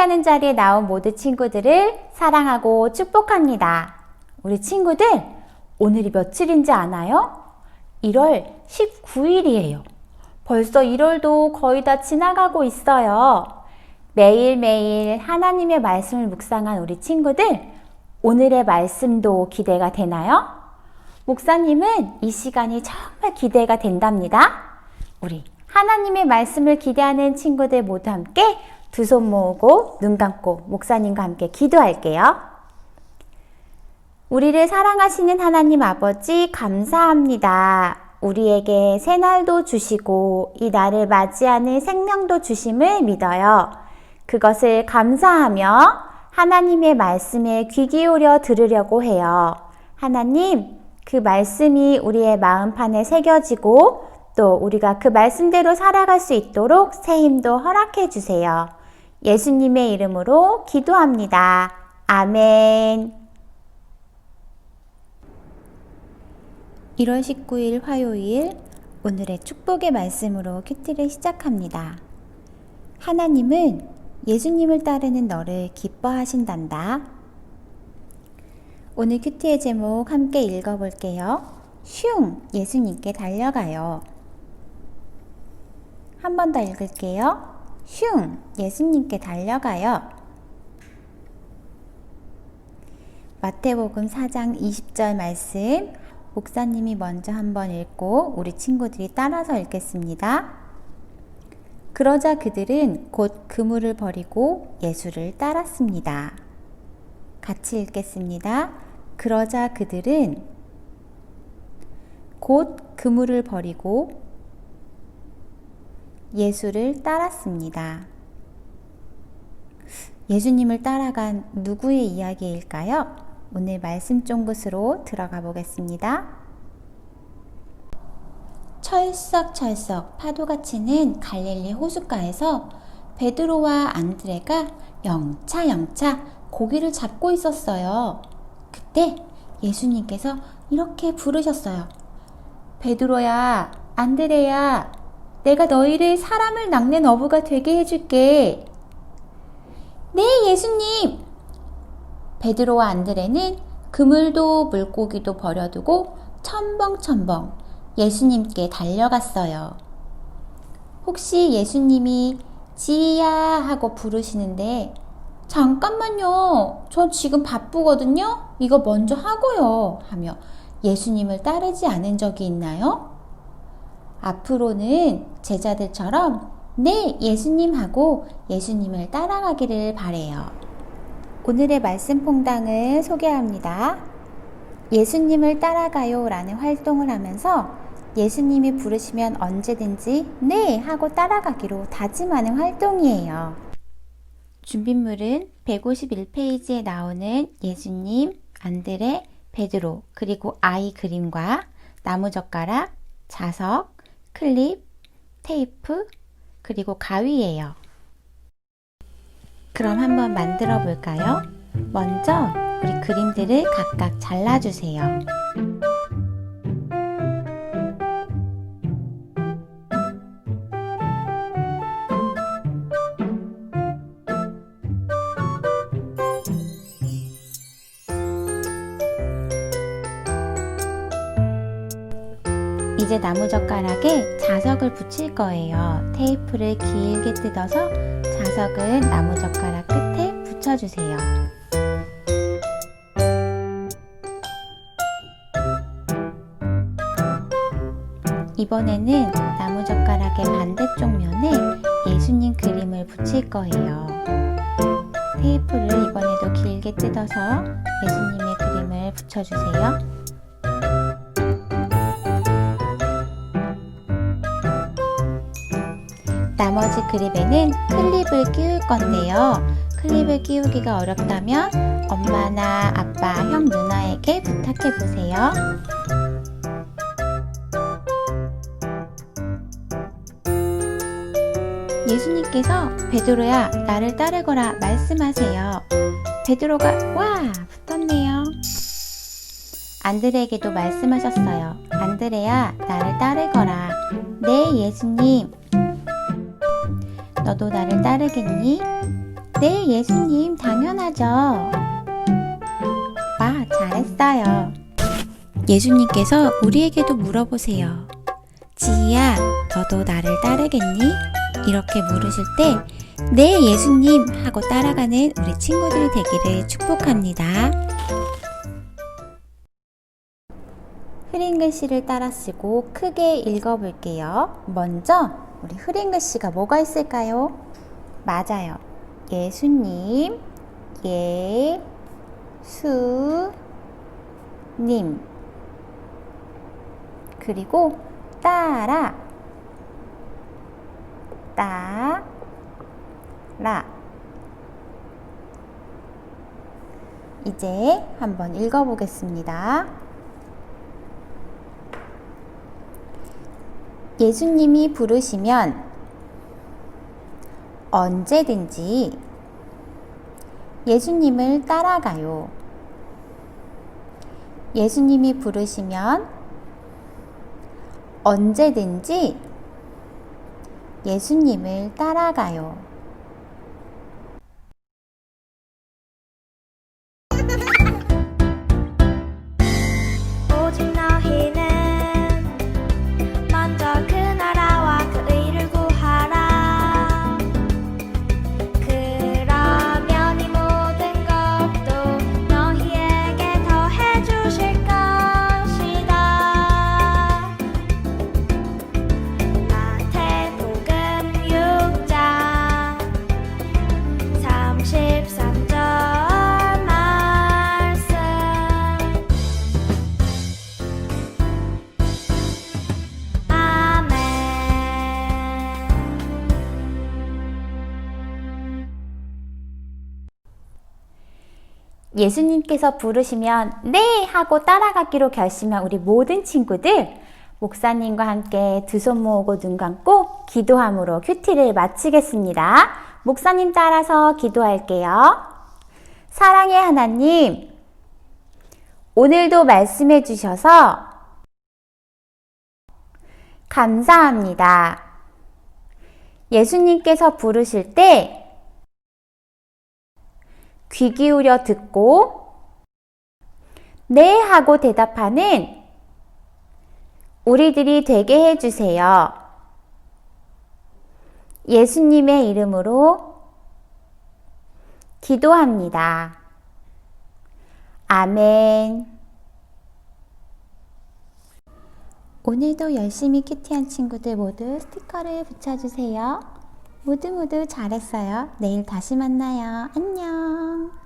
큐티하는 자리에 나온 모든 친구들을 사랑하고 축복합니다. 우리 친구들, 오늘이 며칠인지 아나요? 1월 19일이에요. 벌써 1월도 거의 다 지나가고 있어요. 매일매일 하나님의 말씀을 묵상한 우리 친구들, 오늘의 말씀도 기대가 되나요? 목사님은 이 시간이 정말 기대가 된답니다. 우리 하나님의 말씀을 기대하는 친구들 모두 함께 두 손 모으고 눈 감고 목사님과 함께 기도할게요. 우리를 사랑하시는 하나님 아버지 감사합니다. 우리에게 새날도 주시고 이 날을 맞이하는 생명도 주심을 믿어요. 그것을 감사하며 하나님의 말씀에 귀 기울여 들으려고 해요. 하나님, 그 말씀이 우리의 마음판에 새겨지고 또 우리가 그 말씀대로 살아갈 수 있도록 새 힘도 허락해 주세요. 예수님의 이름으로 기도합니다. 아멘. 1월 19일 화요일 오늘의 축복의 말씀으로 큐티를 시작합니다. 하나님은 예수님을 따르는 너를 기뻐하신단다. 오늘 큐티의 제목 함께 읽어볼게요. 슝! 예수님께 달려가요. 한 번 더 읽을게요. 슝! 예수님께 달려가요. 마태복음 4장 20절 말씀 목사님이 먼저 한번 읽고 우리 친구들이 따라서 읽겠습니다. 그러자 그들은 곧 그물을 버리고 예수를 따랐습니다. 같이 읽겠습니다. 그러자 그들은 곧 그물을 버리고 예수를 따랐습니다. 예수님을 따라간 누구의 이야기일까요? 오늘 말씀 쫑긋으로 들어가 보겠습니다. 철썩철썩 파도가 치는 갈릴리 호숫가에서 베드로와 안드레가 영차 영차 고기를 잡고 있었어요. 그때 예수님께서 이렇게 부르셨어요. 베드로야, 안드레야, 내가 너희를 사람을 낚는 어부가 되게 해줄게. 네, 예수님! 베드로와 안드레는 그물도 물고기도 버려두고 첨벙첨벙 예수님께 달려갔어요. 혹시 예수님이 지야 하고 부르시는데 잠깐만요. 저 지금 바쁘거든요. 이거 먼저 하고요. 하며 예수님을 따르지 않은 적이 있나요? 앞으로는 제자들처럼 네, 예수님 하고 예수님을 따라가기를 바래요. 오늘의 말씀 퐁당을 소개합니다. 예수님을 따라가요 라는 활동을 하면서 예수님이 부르시면 언제든지 네 하고 따라가기로 다짐하는 활동이에요. 준비물은 151페이지에 나오는 예수님, 안드레, 베드로, 그리고 아이 그림과 나무젓가락, 자석, 클립, 테이프, 그리고 가위예요. 그럼 한번 만들어 볼까요? 먼저 우리 그림들을 각각 잘라주세요. 이제 나무젓가락에 자석을 붙일 거예요. 테이프를 길게 뜯어서 자석을 나무젓가락 끝에 붙여주세요. 이번에는 나무젓가락의 반대쪽 면에 예수님 그림을 붙일 거예요. 테이프를 이번에도 길게 뜯어서 예수님의 그림을 붙여주세요. 나머지 그립에는 클립을 끼울 건데요. 클립을 끼우기가 어렵다면 엄마나 아빠, 형, 누나에게 부탁해 보세요. 예수님께서 베드로야 나를 따르거라 말씀하세요. 베드로가 와 붙었네요. 안드레에게도 말씀하셨어요. 안드레야 나를 따르거라. 네 예수님. 너도 나를 따르겠니? 네 예수님 당연하죠. 와 잘했어요. 예수님께서 우리에게도 물어보세요. 지희야, 너도 나를 따르겠니? 이렇게 물으실 때, 네, 예수님! 하고 따라가는 우리 친구들이 되기를 축복합니다. 흐린 글씨를 따라 쓰고 크게 읽어볼게요. 먼저, 우리 흐린 글씨가 뭐가 있을까요? 맞아요. 예수님, 예, 수, 님. 그리고 따라 따 라 이제 한번 읽어보겠습니다. 예수님이 부르시면 언제든지 예수님을 따라가요. 예수님이 부르시면 언제든지 예수님을 따라가요. 예수님께서 부르시면 네 하고 따라가기로 결심한 우리 모든 친구들 목사님과 함께 두 손 모으고 눈 감고 기도함으로 큐티를 마치겠습니다. 목사님 따라서 기도할게요. 사랑의 하나님, 오늘도 말씀해 주셔서 감사합니다. 예수님께서 부르실 때 귀 기울여 듣고 네 하고 대답하는 우리들이 되게 해주세요. 예수님의 이름으로 기도합니다. 아멘. 오늘도 열심히 큐티한 친구들 모두 스티커를 붙여주세요. 모두 모두 잘했어요. 내일 다시 만나요. 안녕.